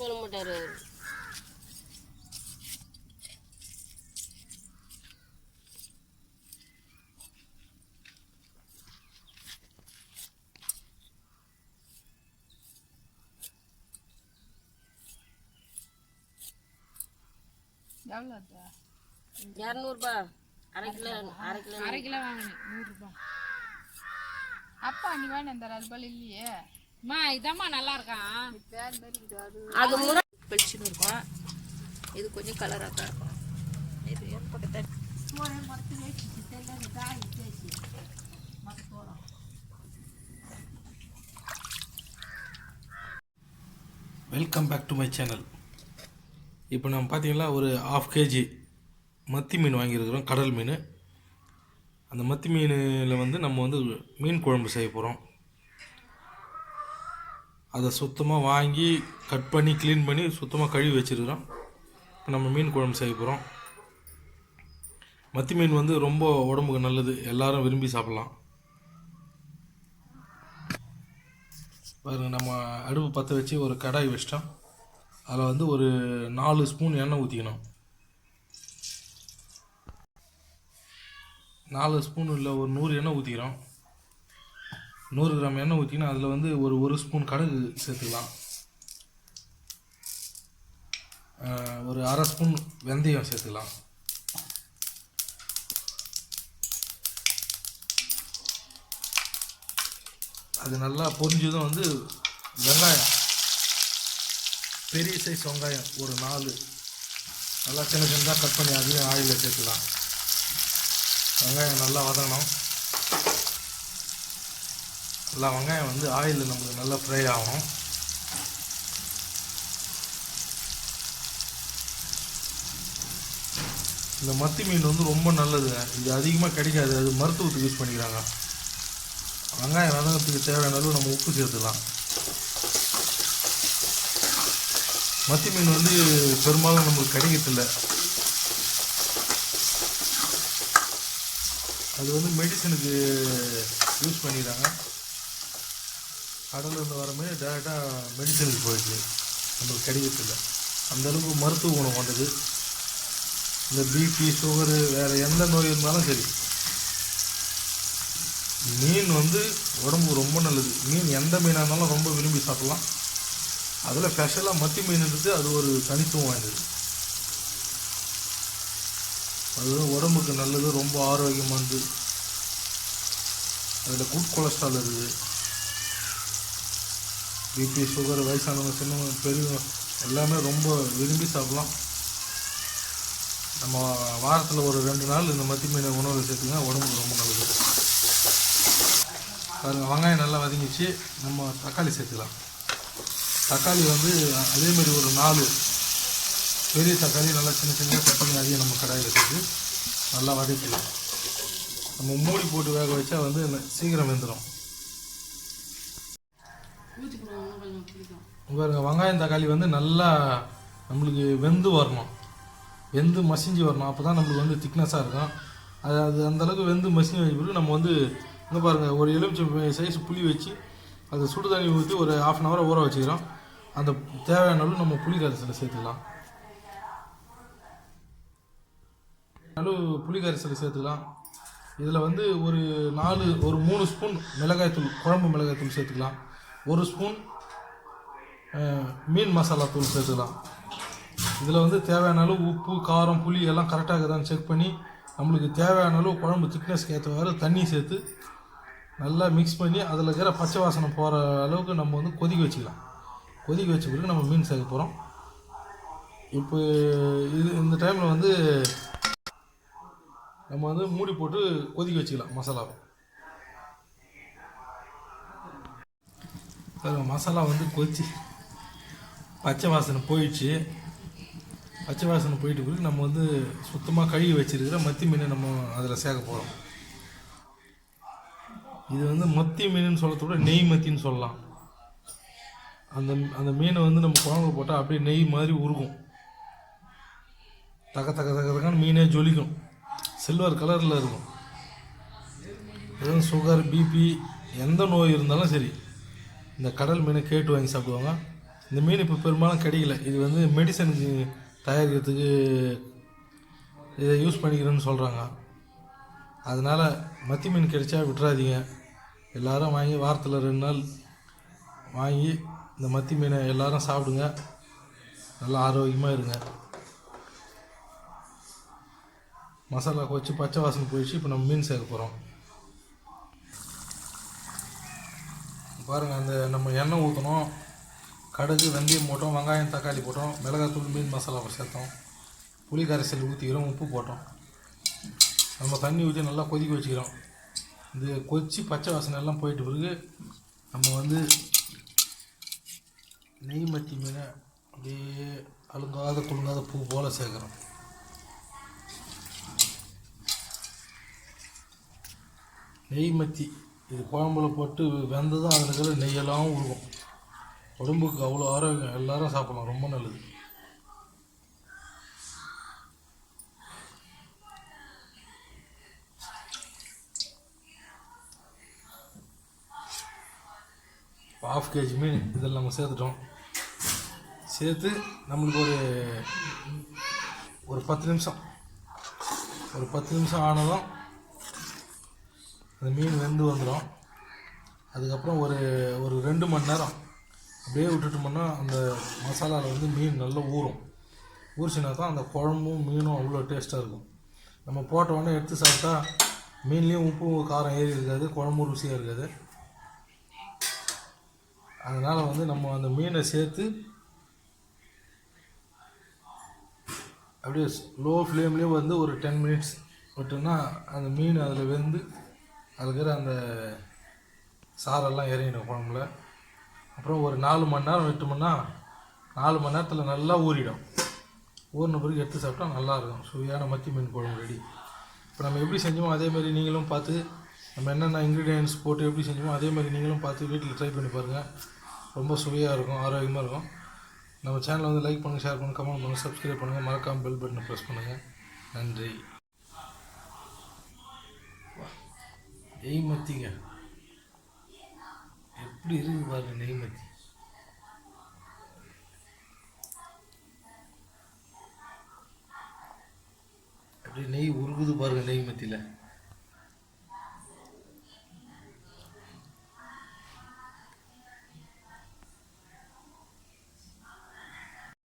சொல்ல மாட்டாரு. அவரு. இரநூறுபா. அரை கிலோ அரை கிலோ அரை கிலோ வாங்கினேன் நூறுரூபா. அப்பா நீ வேணும் இந்த ரல்பால் இல்லையே. அம்மா இதம்மா நல்லா இருக்கான். அது முறை வெளிச்சுன்னு இருக்கும். இது கொஞ்சம் கலராக தான் இருக்கும். இது பக்கத்தை welcome back to my channel இப்போ நம்ம பார்த்தீங்கன்னா ஒரு ஆஃப் கேஜி மத்தி மீன் வாங்கியிருக்கிறோம் கடல் மீன். அந்த மத்தி மீனில் வந்து நம்ம வந்து மீன் குழம்பு செய்ய போகிறோம் அதை சுத்தமாக வாங்கி கட் பண்ணி க்ளீன் பண்ணி சுத்தமாக கழுவி வச்சுருக்கிறோம். இப்போ நம்ம மீன் குழம்பு செய்ய போகிறோம் மத்தி மீன் வந்து ரொம்ப உடம்புக்கு நல்லது. எல்லாரும் விரும்பி சாப்பிட்லாம். பாருங்க நம்ம அடுப்பு பற்ற வச்சு ஒரு கடாய் வச்சிட்டோம். அதில் வந்து ஒரு நாலு ஸ்பூன் எண்ணெய் ஊற்றிக்கணும் நாலு ஸ்பூன் இல்லை ஒரு நூறு எண்ணெய் ஊற்றிக்கிறோம் நூறு கிராம் எண்ணெய் ஊற்றினா அதில் வந்து ஒரு ஒரு ஸ்பூன் கடுகு சேர்த்துக்கலாம். ஒரு அரை ஸ்பூன் வெந்தயம் சேர்த்துக்கலாம். அது நல்லா பொரிஞ்சதும் வந்து வெங்காயம் பெரிய சைஸ் வெங்காயம் ஒரு நாலு. நல்லா சின்ன சின்னதாக கட் பண்ணி அதையும் ஆயிலில் சேர்த்துக்கலாம். வெங்காயம் நல்லா வதங்கணும். எல்லாம் வெங்காயம் வந்து ஆயிலில் நம்மளுக்கு நல்லா ஃப்ரை ஆகும். இந்த மத்தி மீன் வந்து ரொம்ப நல்லது இது அதிகமாக கிடைக்காது. அது மருத்துவத்துக்கு யூஸ் பண்ணிக்கிறாங்க. வெங்காயம் வதங்கத்துக்கு தேவையான அளவு நம்ம உப்பு சேர்த்துக்கலாம். மத்தி மீன் வந்து பெரும்பாலும் நம்மளுக்கு கிடைக்கிறதில்ல. அது வந்து மெடிசனுக்கு யூஸ் பண்ணிக்கிறாங்க. கடல்லேருந்து வர மாதிரி டேரெக்டாக மெடிசனுக்கு போயிடுது நம்மளுக்கு கிடைக்கிறதில்ல. அந்தளவுக்கு மருத்துவ குணம் கொண்டது இந்த பிபி சுகரு வேறு எந்த நோய் இருந்தாலும் சரி. மீன் வந்து உடம்புக்கு ரொம்ப நல்லது. மீன் எந்த மீனாக இருந்தாலும் ரொம்ப விரும்பி சாப்பிடலாம். அதில் ஸ்பெஷலாக மத்தி மீன் இருக்குது அது ஒரு தனித்துவம் வாய்ந்தது. அதுதான் உடம்புக்கு நல்லது ரொம்ப ஆரோக்கியமானது. அதில் குட் கொலஸ்ட்ரால் இருக்குது. பிபி சுகர் வயசானவங்க சின்னவங்க பெரியவங்க எல்லாமே ரொம்ப விரும்பி சாப்பிடலாம். நம்ம வாரத்தில் ஒரு ரெண்டு நாள் இந்த மத்தி மீன் உணவு சேர்த்துங்க உடம்புக்கு ரொம்ப நல்லது. பாருங்க வெங்காயம் நல்லா வதங்கிச்சு. நம்ம தக்காளி சேர்த்துக்கலாம். தக்காளி வந்து அதே மாதிரி ஒரு நாலு பெரிய தக்காளி நல்லா சின்ன சின்ன தக்காளி அதிகம் நம்ம கடாயில் சேர்த்து நல்லா வதக்கலாம் நம்ம மூடி போட்டு வேக வச்சா வந்து சீக்கிரம் வெந்துடும் பாருங்க வெங்காயம் தக்காளி வந்து நல்லா நம்மளுக்கு வெந்து வரணும். வெந்து மசிஞ்சு வரணும். அப்போ தான் நம்மளுக்கு வந்து திக்னஸாக இருக்கும். அது அது அந்த அளவுக்கு வெந்து மசிஞ்சு வச்ச பிறகு நம்ம வந்து இங்கே பாருங்கள் ஒரு எலுமிச்சை சைஸ் புளி வச்சு அதை சுடு தண்ணி ஊற்றி ஒரு ஆஃப் அன் ஹவர் ஊற வச்சுக்கிறோம். அந்த தேவையான அளவு நம்ம புளி கரைசலை சேர்த்துக்கலாம். அளவு புளி கரைசலை சேர்த்துக்கலாம். இதில் வந்து ஒரு நாலு ஒரு மூணு ஸ்பூன் மிளகாய்த்தூள் குழம்பு மிளகாய்த்தூள் சேர்த்துக்கலாம். ஒரு ஸ்பூன் மீன் மசாலா தூள் சேர்த்துக்கலாம். இதில் வந்து தேவையான அளவு உப்பு காரம் புளி எல்லாம் கரெக்டாக இருக்குதான்னு செக் பண்ணி நம்மளுக்கு தேவையான அளவு குழம்பு திக்னஸ்க்கு ஏற்றவாறு தண்ணி சேர்த்து நல்லா மிக்ஸ் பண்ணி அதில் இருக்கிற பச்சை வாசனை போகிற அளவுக்கு நம்ம வந்து கொதிக்க வச்சுக்கலாம். கொதிக்க வச்ச பிறகு நம்ம மீன் சேர்க்க போகிறோம் இப்போ இது இந்த டைமில் வந்து நம்ம வந்து மூடி போட்டு கொதிக்க வச்சுக்கலாம் மசாலாவை. மசாலா வந்து கொதிச்சு. பச்சை வாசனை போயிடுச்சு. பச்சை வாசனை போயிட்டு பிறகு நம்ம வந்து சுத்தமாக கழுவி வச்சுருக்கிற மத்தி மீனை நம்ம அதில் சேர்க்க போகிறோம் இது வந்து மத்தி மீனுன்னு சொல்கிறத விட நெய் மத்தின்னு சொல்லலாம். அந்த அந்த மீனை வந்து நம்ம குழம்புல போட்டால் அப்படியே நெய் மாதிரி உருகும். தக்க தக்க தக்க தக்கான மீனே ஜொலிக்கும். சில்வர் கலரில் இருக்கும். சுகர் பிபி எந்த நோய் இருந்தாலும் சரி. இந்த கடல் மீனை கேட்டு வாங்கி சாப்பிடுவாங்க. இந்த மீன் இப்போ பெரும்பாலும் கிடைக்கல. இது வந்து மெடிசனுக்கு தயாரிக்கிறதுக்கு இதை யூஸ் பண்ணிக்கிறேன்னு சொல்கிறாங்க அதனால் மத்தி மீன் கிடைச்சா விட்டுறாதீங்க. எல்லாரும் வாங்கி வாரத்தில் ரெண்டு நாள் வாங்கி இந்த மத்தி மீனை எல்லாரும் சாப்பிடுங்க. நல்லா ஆரோக்கியமாக இருங்க. மசாலா வச்சு பச்சை வாசனை போயிடுச்சு. இப்போ நம்ம மீன் சேர்க்க போகிறோம் பாருங்கள் அந்த நம்ம எண்ணெய் ஊற்றணும் கடுகு வெந்தயம் போட்டோம் வெங்காயம் தக்காளி போட்டோம் மிளகாத்தூள் மீன் மசாலா சேர்த்தோம். புளி கரைசல் ஊற்றிக்கிறோம் உப்பு போட்டோம். நம்ம தண்ணி ஊற்றி நல்லா கொதிக்க வச்சுக்கிறோம். இந்த கொச்சி பச்சை வாசனை எல்லாம் போயிட்டு பிறகு நம்ம வந்து நெய் மத்தி மீனை அப்படியே அழுங்காத குழுங்காத பூ போல் சேர்க்குறோம். நெய் மத்தி இது குழம்புல போட்டு வெந்ததும் அதில் இருக்கிற நெய்யெல்லாம் உருகும். உடம்புக்கு அவ்வளோ ஆரோக்கியம். எல்லாரும் சாப்பிடலாம் ரொம்ப நல்லது. ஆஃப் கேஜி மீன் இதில் நம்ம சேர்த்துட்டோம். சேர்த்து நம்மளுக்கு ஒரு ஒரு பத்து நிமிஷம். ஒரு பத்து நிமிஷம் ஆனதும் அந்த மீன் வெந்து வந்துடும் அதுக்கப்புறம் ஒரு ஒரு ரெண்டு மணி நேரம் அப்படியே விட்டுட்டோம்னா அந்த மசாலாவில் வந்து மீன் நல்லா ஊறும். ஊறிச்சினா தான் அந்த குழம்பும் மீனும் அவ்வளோ டேஸ்ட்டாக இருக்கும். நம்ம போட்ட உடனே எடுத்து சாப்பிட்டா மீன்லேயும் உப்பு காரம் ஏறி இருக்காது குழம்பும் ருசியாக இருக்காது. அதனால் வந்து நம்ம அந்த மீனை சேர்த்து அப்படியே லோ ஃப்ளேம்லேயே வந்து ஒரு டென் மினிட்ஸ் விட்டோம்னா அந்த மீன் அதில் வெந்து அதில் அந்த சாரெல்லாம் இறங்கிடும் குழம்புல. அப்புறம் ஒரு நாலு மணி நேரம் விட்டோம்னா நாலு மணி நேரத்தில் நல்லா ஊறிடும். ஊறின பிறகு எடுத்து சாப்பிட்டா நல்லாயிருக்கும். சுவையான மத்தி மீன் குழம்பு ரெடி இப்போ நம்ம எப்படி செஞ்சோமோ அதேமாதிரி நீங்களும் பார்த்து நம்ம என்னென்ன இன்க்ரீடியன்ஸ் போட்டு எப்படி செஞ்சோமோ அதே மாதிரி நீங்களும் பார்த்து வீட்டில் ட்ரை பண்ணி பாருங்கள் ரொம்ப சுவையாக இருக்கும் ஆரோக்கியமாக இருக்கும். நம்ம சேனலை வந்து லைக் பண்ணுங்கள் ஷேர் பண்ணுங்கள் கமெண்ட் பண்ணுங்கள் சப்ஸ்கிரைப் பண்ணுங்கள் மறக்காமல் பெல் பட்டனை ப்ரெஸ் பண்ணுங்கள் நன்றி. நெய் மத்திங்க எப்படி இருக்குது பாருங்க நெய் மத்தி அப்படியே நெய் உருகுது பாருங்க நெய் மத்தியில்